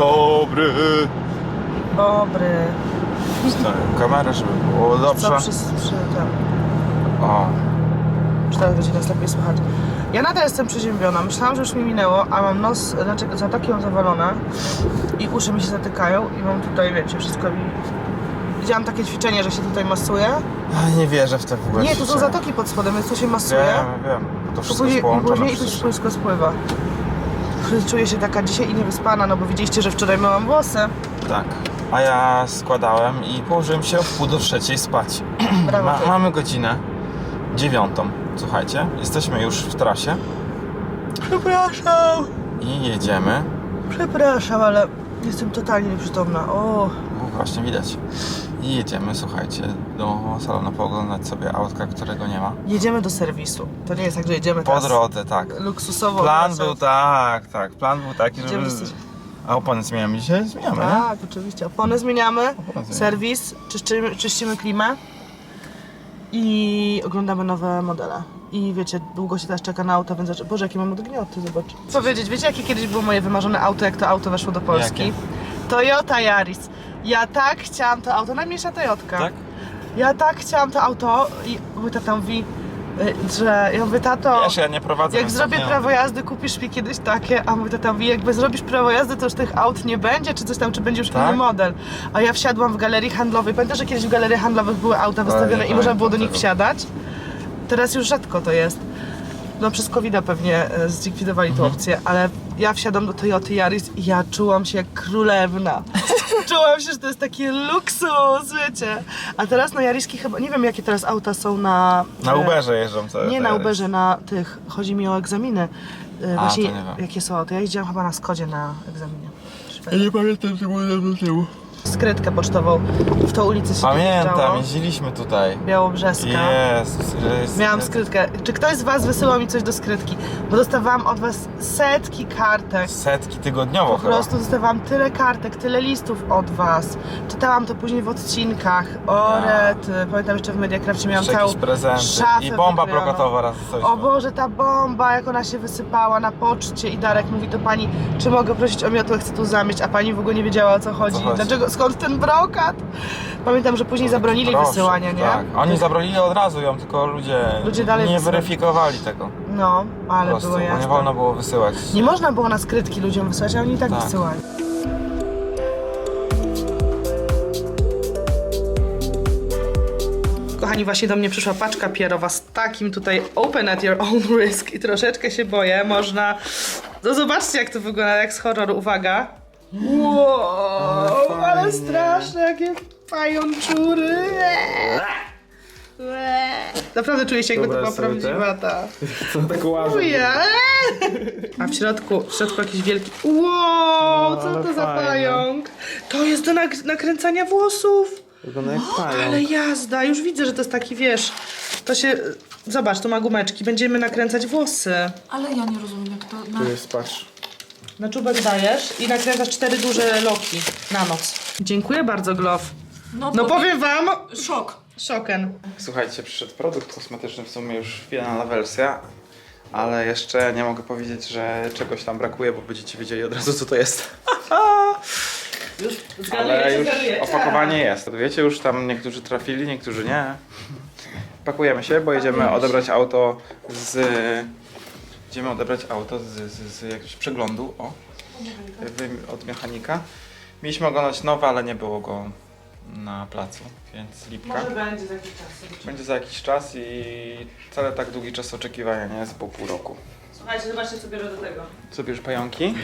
dobry. Dobry. Stoję kamerę, żeby było dobrze. Co przy, przy tym. O, Czy teraz będzie nas lepiej słychać? Ja nadal jestem przeziębiona. Myślałam, że już mi minęło, a mam nos, znaczy zatoki mam zawalone i uszy mi się zatykają i mam tutaj, wiecie, wszystko mi... Widziałam takie ćwiczenie, że się tutaj masuje. ja nie wierzę w te w ogóle Nie, tu są ćwiczenia. zatoki pod spodem, więc tu się masuje. Wiem, wiem. To To wszystko później, jest I połączone później i to przecież. wszystko spływa. Czuję się taka dzisiaj niewyspana, no bo widzieliście, że wczoraj myłam włosy. Tak. A ja składałem i położyłem się o wpół do trzeciej spać. Brawo Ma, ty. mamy godzinę dziewiątą. Słuchajcie, jesteśmy już w trasie Przepraszam. i jedziemy. Przepraszam, ale jestem totalnie nieprzytomna. O, No właśnie widać. I jedziemy, słuchajcie, do salonu pooglądać sobie autka, którego nie ma. jedziemy do serwisu. To nie jest tak, że jedziemy Po teraz drodze, tak. luksusowo. Plan wracać. był tak, tak. Plan był taki, żeby... Idziemy z- A opony zmieniamy dzisiaj? Zmieniamy, nie? Tak, oczywiście. Opony zmieniamy, serwis, czyszczymy, czyścimy klimę i oglądamy nowe modele. I wiecie, długo się teraz czeka na auto, więc... Boże, jakie mam odgnioty, zobacz. Powiedzieć, wiecie jakie kiedyś było moje wymarzone auto, jak to auto weszło do Polski? Jakie? Toyota Yaris. Ja tak chciałam to auto, najmniejsza Toyotka. Tak? Ja tak chciałam to auto i mój tata mówi, y, że ja mówię, tato, Wiesz, ja nie prowadzę. jak zrobię prawo jazdy, kupisz mi kiedyś takie, a mój tata mówi, jakby zrobisz prawo jazdy, to już tych aut nie będzie, czy coś tam, czy będzie już Tak? inny model. A ja wsiadłam w galerii handlowej, pamiętasz, że kiedyś w galeriach handlowych były auta wystawione i można było do nich pamiętam wsiadać? Teraz już rzadko to jest. No przez covid pewnie e, zlikwidowali Mhm. tę opcję, ale ja wsiadam do Toyoty Yaris i ja czułam się jak królewna. czułam się, że to jest taki luksus, wiecie. A teraz na Jariski chyba, nie wiem jakie teraz auta są na... Na e, Uberze jeżdżą całe nie na. Uberze, na tych. Chodzi mi o egzaminy. Yy, A, Właśnie to nie wiem. jakie są auta. Ja jeździłam chyba na Skodzie na egzaminie. Ja nie pamiętam, co było dawno temu. Skrytkę pocztową w tą ulicę się Pamiętam, jeździliśmy tutaj. Białobrzeska. Jezus, jest, Miałam skrytkę. Czy ktoś z was wysyłał mi coś do skrytki? Bo dostawałam od was setki kartek. Setki tygodniowo Po chyba. prostu dostawałam tyle kartek, tyle listów od was. Czytałam to później w odcinkach. O Ja. rety. Pamiętam jeszcze w Mediacrafcie miałam Jeszcze całą jakieś prezenty. szafę I bomba wyklejoną. brokatowa raz coś. O Boże, ta bomba, jak ona się wysypała na poczcie i Darek mówi do pani, czy mogę prosić o miotłę, chcę tu zamieść, a pani w ogóle nie wiedziała o co chodzi. chodzi? Dlaczego, skąd ten brokat? Pamiętam, że później zabronili Proszę, wysyłania, nie? Tak. Oni zabronili od razu ją, tylko ludzie, Ludzie dalej nie weryfikowali tego. No, Po ale prostu, było bo nie jasne. wolno było wysyłać. Nie można było na skrytki ludziom wysyłać, a oni i tak, Tak. wysyłali. Kochani, właśnie do mnie przyszła paczka pierowa z takim tutaj open at your own risk i troszeczkę się boję. Można... No zobaczcie jak to wygląda, jak z horroru. Uwaga. Wow, ale straszne, jakie pajączury. Naprawdę czuję się jakby to była prawdziwa ta... Co tak łażą? A w środku, w środku jakiś wielki. Wow, co ale to za fajne. pająk? To jest do nak- nakręcania włosów. Wygląda jak Ale pająk. jazda, już widzę, że to jest taki, wiesz, to się... Zobacz, tu ma gumeczki, będziemy nakręcać włosy. Ale ja nie rozumiem jak to... Na... Tu jest, patrz. Na czubek dajesz i nakręcasz cztery duże loki na noc. Dziękuję bardzo, Glow. No, No powiem- wam, Szok. szoken. Słuchajcie, przyszedł produkt kosmetyczny, w sumie już finalna wersja, ale jeszcze nie mogę powiedzieć, że czegoś tam brakuje, bo będziecie wiedzieli od razu co to jest. Już Ale już opakowanie jest. Wiecie, już tam niektórzy trafili, niektórzy nie. Pakujemy się, bo jedziemy odebrać auto z... Idziemy odebrać auto z, z, z jakiegoś przeglądu, o, wy- od mechanika. Mieliśmy oglądać nowe, ale nie było go na placu, więc lipka. Może będzie za jakiś czas. Będzie za jakiś czas i wcale tak długi czas oczekiwania nie jest po pół roku. Słuchajcie, zobaczcie co biorę do tego. Co bierzesz pająki?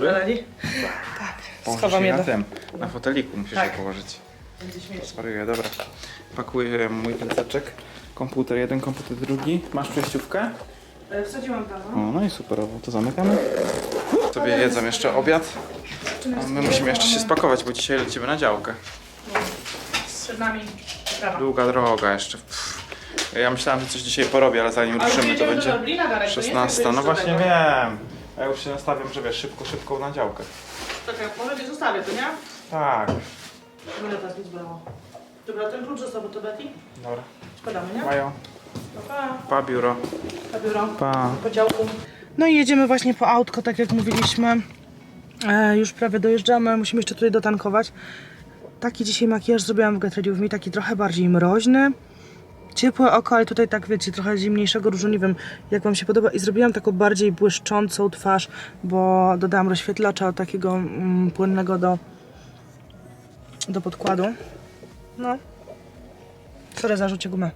Galeli. Tak, Położysz schowam je na do... tym, na foteliku musisz Tak. je położyć. Będzie śmiesznie. Zwariuję, dobra. Pakuję mój pędzaczek. Komputer jeden, komputer drugi. Masz przejściówkę? E, Wsadziłam tam, O, no i super, to zamykamy. Sobie jedzą jeszcze obiad. A my musimy jeszcze się spakować, bo dzisiaj lecimy na działkę. Przed nami prawa. Długa droga jeszcze. Pff. Ja myślałem, że coś dzisiaj porobię, ale zanim ruszymy to będzie... 16. No właśnie wiem. A ja już się nastawiam, że wiesz, szybko, szybko na działkę. Czekaj, może nie zostawię, to nie? Tak. Będę teraz nic brało. Dobra, ten klucz został, bo to Betty. Dobra. Składamy, nie? Mają. Pa, Pa biuro. pa biuro. Pa. Po działku. No i jedziemy właśnie po autko, tak jak mówiliśmy. E, już prawie dojeżdżamy, musimy jeszcze tutaj dotankować. Taki dzisiaj makijaż zrobiłam w Get Ready With Me, taki trochę bardziej mroźny. Ciepłe oko, ale tutaj tak wiecie, trochę zimniejszego różu, nie wiem jak Wam się podoba. I zrobiłam taką bardziej błyszczącą twarz, bo dodałam rozświetlacza takiego mm, płynnego do, do podkładu. No. Sorry za rzucie gumę.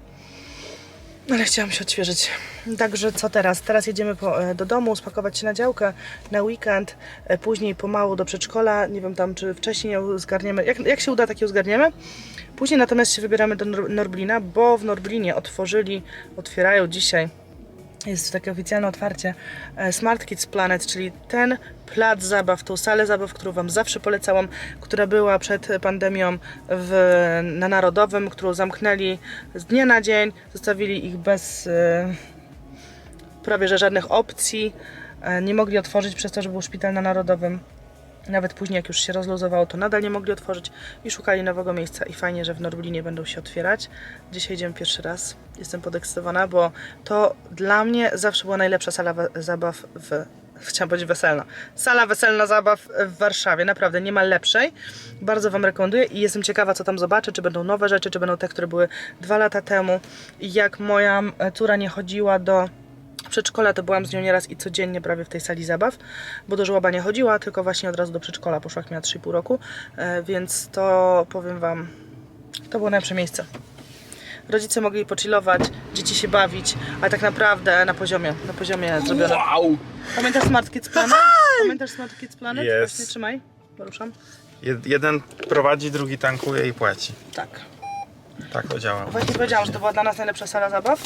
Ale chciałam się odświeżyć. Także co teraz? Teraz jedziemy po, e, do domu, spakować się na działkę na weekend, e, później pomału do przedszkola. Nie wiem tam, czy wcześniej ją zgarniemy. Jak, jak się uda, tak ją zgarniemy. Później natomiast się wybieramy do Nor- Norblina, bo w Norblinie otworzyli, otwierają dzisiaj jest takie oficjalne otwarcie e, Smart Kids Planet, czyli ten plac zabaw, tą salę zabaw, którą Wam zawsze polecałam, która była przed pandemią w, na Narodowym, którą zamknęli z dnia na dzień, zostawili ich bez e, prawie że żadnych opcji, e, nie mogli otworzyć przez to, że był szpital na Narodowym. Nawet później, jak już się rozluzowało, to nadal nie mogli otworzyć i szukali nowego miejsca. I fajnie, że w Norblinie będą się otwierać. Dzisiaj idziemy pierwszy raz. Jestem podekscytowana, bo to dla mnie zawsze była najlepsza sala zabaw w. Chciałam powiedzieć weselna. Sala weselna zabaw w Warszawie. Naprawdę nie ma lepszej. Bardzo Wam rekomenduję i jestem ciekawa, co tam zobaczę. Czy będą nowe rzeczy, czy będą te, które były dwa lata temu. Jak moja e, córa nie chodziła do przedszkola, to byłam z nią nieraz i codziennie prawie w tej sali zabaw, bo do żłoba nie chodziła, tylko właśnie od razu do przedszkola poszła, jak miała 3,5 roku, e, więc to powiem Wam, to było najlepsze miejsce. Rodzice mogli pochillować, dzieci się bawić, ale tak naprawdę na poziomie, na poziomie zrobione. Wow! Pamiętasz Smart Kids Planet? Pamiętasz Smart Kids Planet? Jest. Właśnie trzymaj, poruszam. Jed- jeden prowadzi, drugi tankuje i płaci. Tak. Tak to działa. Właśnie powiedziałam, że to była dla nas najlepsza sala zabaw.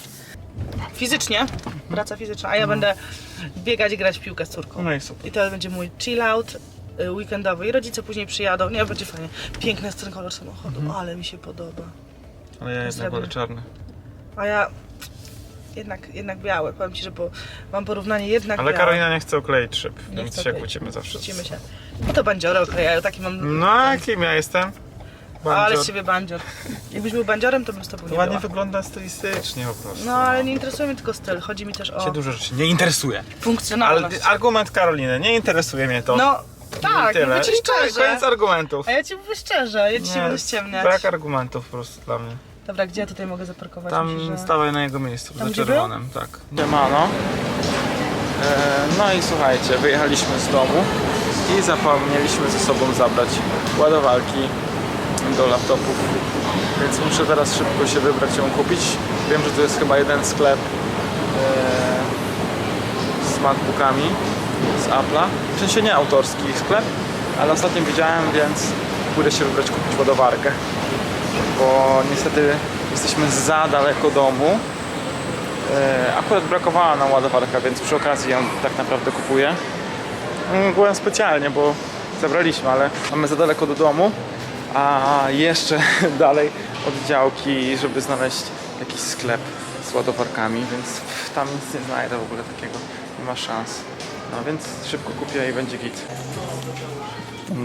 Fizycznie, praca fizyczna, a ja będę biegać i grać w piłkę z córką. No i super. I to będzie mój chill out y, weekendowy. I rodzice później przyjadą. Nie, będzie fajnie. Piękny jest ten kolor samochodu, Mhm. ale mi się podoba. Ale ja jednak Srebrny. wolę czarny. A ja jednak, jednak białe. Powiem Ci, że po, mam porównanie jednak Ale. Karolina nie chce okleić szyb, Nie więc chcę się okleić. kłócimy zawsze. Kłócimy się. No to bandziory oklejają, taki mam... No a kim ja jestem? Ale z Ciebie bandzior. Jakbyś był bandziorem, to bym z Tobą nie Ładnie była. wygląda stylistycznie po prostu. No, ale nie interesuje mnie tylko styl. Chodzi mi też Cię o dużo rzeczy nie interesuje. Ale funkcjonalność. argument Karoliny, nie interesuje mnie to. No, tak, I tyle. mówię Ci I tak, szczerze. koniec argumentów. A ja Ci mówię szczerze, ja Ci się będę ściemniać. Brak argumentów po prostu dla mnie. Dobra, gdzie ja tutaj mogę zaparkować? Tam Myślisz, że- stawaj na jego miejscu, Tam, gdzie czerwonym, tak. Siemano. E, no i słuchajcie, wyjechaliśmy z domu i zapomnieliśmy ze sobą zabrać ładowarki do laptopów. Więc muszę teraz szybko się wybrać ją kupić. Wiem, że to jest chyba jeden sklep e, z MacBookami z Apple'a. W sensie nie autorski sklep, ale ostatnio widziałem, więc pójdę się wybrać kupić ładowarkę. Bo niestety jesteśmy za daleko domu. E, Akurat brakowała nam ładowarka, więc przy okazji ją tak naprawdę kupuję. Mm, Byłem specjalnie, bo zabraliśmy, ale mamy za daleko do domu, a jeszcze dalej od działki, żeby znaleźć jakiś sklep z ładowarkami, więc tam nic nie znajdę w ogóle takiego, nie ma szans. No więc szybko kupię i będzie git.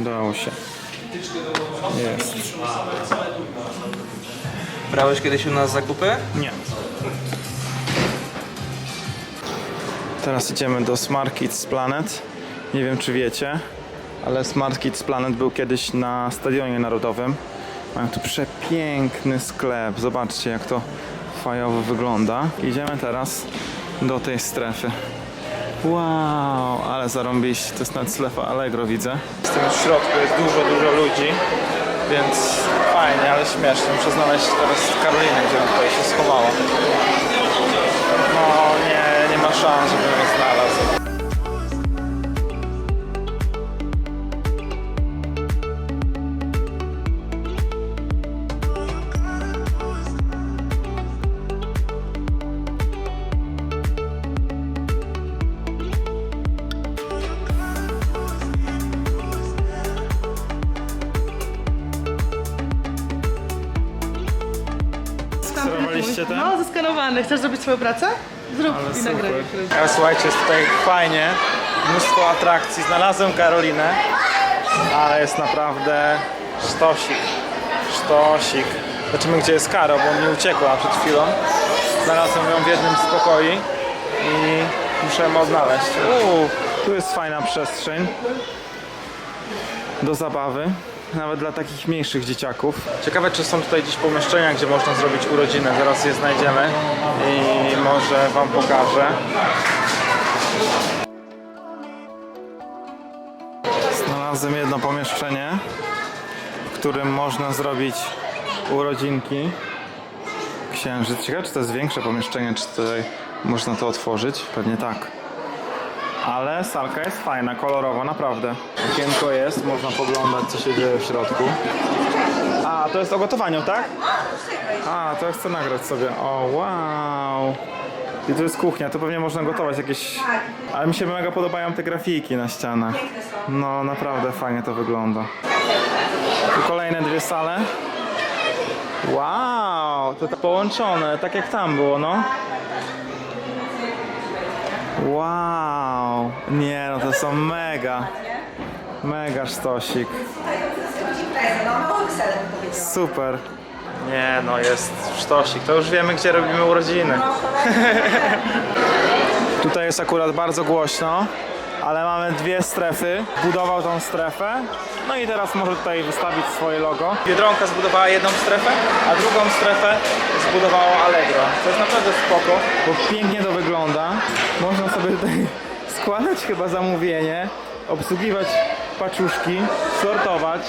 Udało się. Jest. Brałeś kiedyś u nas zakupy? Nie. Teraz idziemy do Smart Kids Planet. Nie wiem czy wiecie, ale Smart Kids Planet był kiedyś na Stadionie Narodowym. Mają tu przepiękny sklep. Zobaczcie jak to fajowo wygląda. Idziemy teraz do tej strefy. Wow, ale zarąbiście. To jest nawet strefa Allegro widzę. Jestem w środku, jest dużo, dużo ludzi. Więc fajnie, ale śmiesznie. Muszę znaleźć teraz Karolinę, gdzie tutaj się schowała. No nie, nie ma szans, żebym ją znalazł. Skanowaliście ten? No, zeskanowany. Chcesz zrobić swoją pracę? Zrób i nagraj. Ale słuchajcie, jest tutaj fajnie, mnóstwo atrakcji. Znalazłem Karolinę, ale jest naprawdę sztosik. Sztosik. Zobaczymy gdzie jest Karo, bo mi uciekła przed chwilą. Znalazłem ją w jednym z pokoi i muszę ją odnaleźć. Uuu, tu jest fajna przestrzeń. do zabawy, nawet dla takich mniejszych dzieciaków. Ciekawe, czy są tutaj gdzieś pomieszczenia, gdzie można zrobić urodziny. Zaraz je znajdziemy i może Wam pokażę. Znalazłem jedno pomieszczenie, w którym można zrobić urodzinki. Księżyc. Ciekawe, czy to jest większe pomieszczenie, czy tutaj można to otworzyć? Pewnie tak. Ale salka jest fajna, kolorowa, naprawdę. Okienko jest, można poglądać, co się dzieje w środku. A, to jest o gotowaniu, tak? A, to ja chcę nagrać sobie. O, wow. I tu jest kuchnia, tu pewnie można gotować jakieś... Ale mi się mega podobają te grafiki na ścianach. No, naprawdę fajnie to wygląda. Tu kolejne dwie sale. Wow, to połączone, tak jak tam było, no. Wow, nie no to są mega, mega sztosik. Super. Nie no, jest sztosik, to już wiemy gdzie robimy urodziny. Tutaj jest akurat bardzo głośno, ale mamy dwie strefy. Budował tą strefę, no i teraz może tutaj wystawić swoje logo. Biedronka zbudowała jedną strefę, a drugą strefę zbudowało Allegro. To jest naprawdę spoko, bo pięknie to wygląda. Można sobie tutaj składać chyba zamówienie, obsługiwać paczuszki, sortować.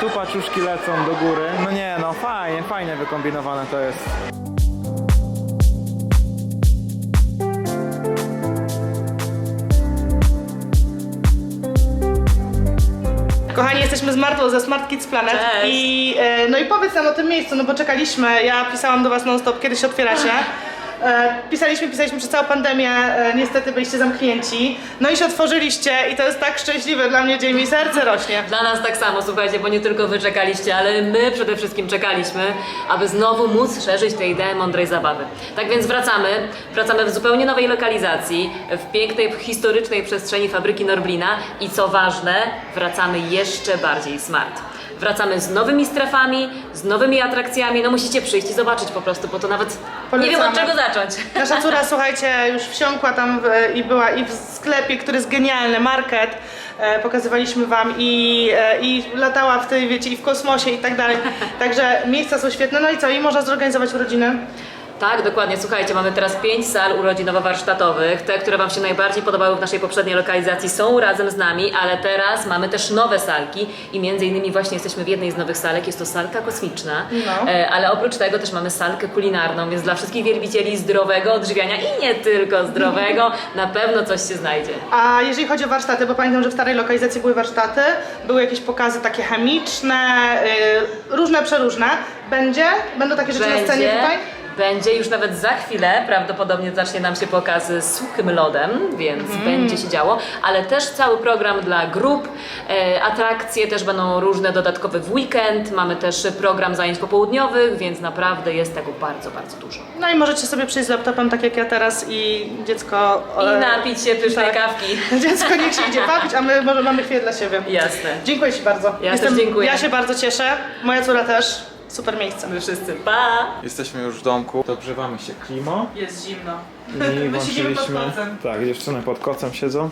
Tu paczuszki lecą do góry. No nie, no fajnie, fajnie wykombinowane to jest. Kochani, jesteśmy z Martą ze Smart Kids Planet Cześć. i e, no i powiedz nam o tym miejscu, no bo czekaliśmy, ja pisałam do was non stop, kiedy się otwieracie. E, pisaliśmy, pisaliśmy przez całą pandemię, e, niestety byliście zamknięci. No i się otworzyliście i to jest tak szczęśliwe dla mnie dzień, mi serce rośnie. Dla nas tak samo, słuchajcie, bo nie tylko wy czekaliście, ale my przede wszystkim czekaliśmy, aby znowu móc szerzyć tę ideę mądrej zabawy. Tak więc wracamy, wracamy w zupełnie nowej lokalizacji, w pięknej, historycznej przestrzeni fabryki Norblina i co ważne, wracamy jeszcze bardziej smart. Wracamy z nowymi strefami, z nowymi atrakcjami, no musicie przyjść i zobaczyć po prostu, bo to nawet nie wiem od Polecamy. czego zacząć. Nasza córa, słuchajcie, już wsiąkła tam w, i była i w sklepie, który jest genialny, market. E, pokazywaliśmy wam i, e, i latała w tej, wiecie, i w kosmosie i tak dalej. Także miejsca są świetne. No i co? I można zorganizować urodziny. Tak, dokładnie. Słuchajcie, mamy teraz pięć sal urodzinowo-warsztatowych. Te, które Wam się najbardziej podobały w naszej poprzedniej lokalizacji są razem z nami, ale teraz mamy też nowe salki i między innymi właśnie jesteśmy w jednej z nowych salek, jest to salka kosmiczna, No. e, ale oprócz tego też mamy salkę kulinarną, więc dla wszystkich wielbicieli zdrowego odżywiania i nie tylko zdrowego, na pewno coś się znajdzie. A jeżeli chodzi o warsztaty, bo pamiętam, że w starej lokalizacji były warsztaty, były jakieś pokazy takie chemiczne, y, różne, przeróżne. Będzie? Będą takie rzeczy na scenie tutaj? Będzie już nawet za chwilę, prawdopodobnie zacznie nam się pokaz z suchym lodem, więc Mhm. będzie się działo, ale też cały program dla grup, e, atrakcje też będą różne dodatkowe w weekend, mamy też program zajęć popołudniowych, więc naprawdę jest tego bardzo, bardzo dużo. No i możecie sobie przyjść z laptopem, tak jak ja teraz i dziecko... I e, napić się pysznej tak. kawki. Dziecko niech się idzie bawić, a my może mamy chwilę dla siebie. Jasne. Dziękuję Ci bardzo. Ja też dziękuję. Ja się bardzo cieszę. Moja córa też. Super miejsce. My wszyscy, pa! Jesteśmy już w domku. Dogrzewamy się klimo. Jest zimno. I My siedzimy pod włączyliśmy. kocem. Tak, dziewczyny pod kocem siedzą.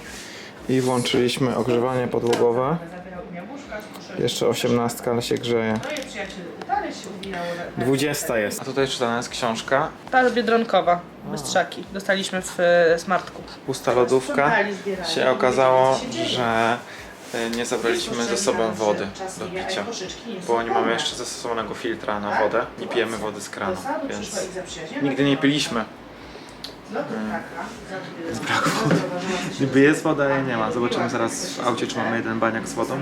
I włączyliśmy ogrzewanie podłogowe. Jeszcze osiemnastka, ale się grzeje. No i przyjaciel, dalej się uwijało. 20 jest. A tutaj czytana jest książka. Ta biedronkowa, bystrzaki. Dostaliśmy w e, Smartku. Pusta lodówka. Sprzątali, zbierali. Się okazało, że nie zabraliśmy ze sobą wody do picia. Bo nie mamy jeszcze zastosowanego filtra na wodę. Nie pijemy wody z kranu, więc nigdy nie piliśmy. Niby jest woda, ale nie ma. Zobaczymy zaraz w aucie, czy mamy jeden baniak z wodą.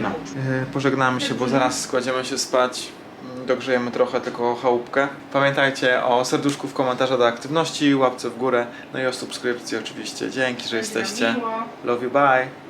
No. Yy, Pożegnamy się, bo zaraz kładziemy się spać. Mm, Dogrzejemy trochę tylko chałupkę. Pamiętajcie o serduszku w komentarzach do aktywności, łapce w górę, no i o subskrypcji oczywiście. Dzięki, że jesteście. Love you, bye.